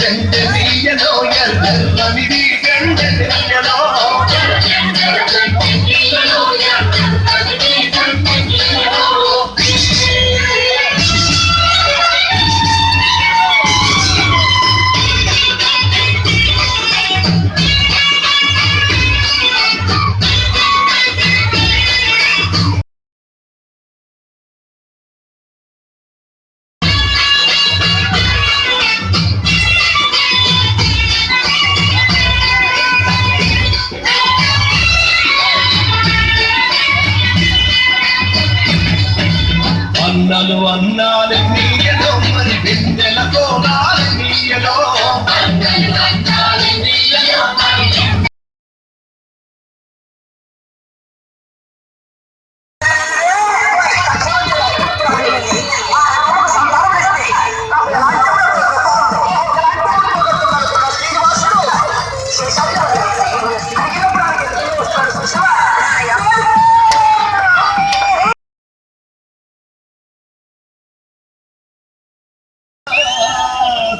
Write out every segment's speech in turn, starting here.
జండెల జండెలియలో ఎర్రనిది జండెలియలో అన్నలు అన్నాలు మరి బిందెల కోనాలు నీయలో.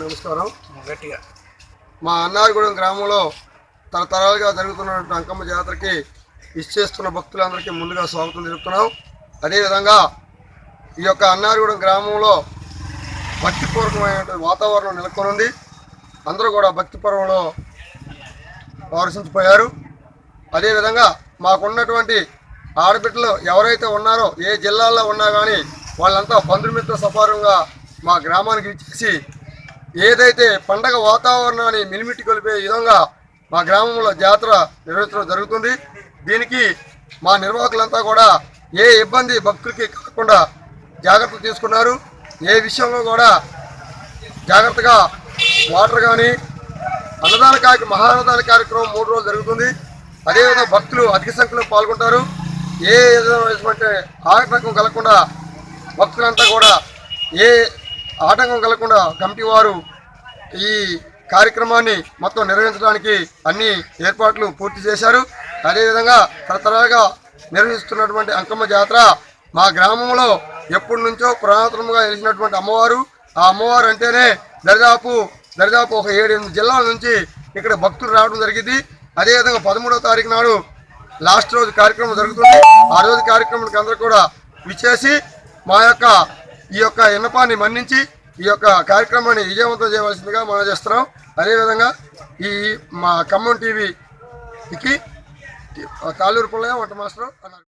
నమస్కారం గట్టిగా మా అన్నారగూడెం గ్రామంలో తరతరాలుగా జరుగుతున్నటువంటి అంకమ్మ జాతరకి ఇచ్చేస్తున్న భక్తులందరికీ ముందుగా స్వాగతం తెలుపుతున్నాం. అదేవిధంగా ఈ యొక్క అన్నారగూడెం గ్రామంలో భక్తిపూర్వకమైనటువంటి వాతావరణం నెలకొనుంది. అందరూ కూడా భక్తి పర్వంలో ప్రవర్శించిపోయారు అదేవిధంగా మాకున్నటువంటి ఆడబిడ్డలు ఎవరైతే ఉన్నారో ఏ జిల్లాల్లో ఉన్నా కానీ వాళ్ళంతా బంధుమిత్ర సపారంగా మా గ్రామానికి ఇచ్చేసి ఏదైతే పండగ వాతావరణాన్ని మిలిమిటి కొలిపే విధంగా మా గ్రామంలో జాతర నిర్వహించడం జరుగుతుంది. దీనికి మా నిర్వాహకులంతా కూడా ఏ ఇబ్బంది భక్తులకి కాకుండా జాగ్రత్తలు తీసుకున్నారు. ఏ విషయంలో కూడా జాగ్రత్తగా వాటర్ కానీ అన్నదాన కార్యక్రమం మహాన్నదాన కార్యక్రమం మూడు రోజులు జరుగుతుంది. అదేవిధంగా భక్తులు అధిక సంఖ్యలో పాల్గొంటారు. ఏ విధమైనటువంటి ఆటంకం కలగకుండా భక్తులంతా కూడా ఏ ఆటంకం కలగకుండా కమిటీ వారు ఈ కార్యక్రమాన్ని మొత్తం నిర్వహించడానికి అన్ని ఏర్పాట్లు పూర్తి చేశారు. అదేవిధంగా తరతరాలుగా నిర్వహిస్తున్నటువంటి అంకమ్మ జాతర మా గ్రామంలో ఎప్పటి నుంచో పురాతనముగా వెలిసినటువంటి అమ్మవారు. ఆ అమ్మవారు అంటేనే దరిదాపు దరిదాపు ఒక ఏడెనిమిది జిల్లాల నుంచి ఇక్కడ భక్తులు రావడం జరిగింది. అదేవిధంగా పదమూడవ తారీఖు నాడు లాస్ట్ రోజు కార్యక్రమం జరుగుతుంది. ఆ రోజు కార్యక్రమానికి అందరూ కూడా విచ్చేసి మా యొక్క ఈ యొక్క విన్నపాన్ని మన్నించి ఈ యొక్క కార్యక్రమాన్ని విజయవంతం చేయవలసిందిగా మనం చేస్తున్నాం. అదేవిధంగా ఈ మా ఖమ్మం టీవీకి తాలూరు పుల్లయ్య వంట మాస్టర్ అన్నారు.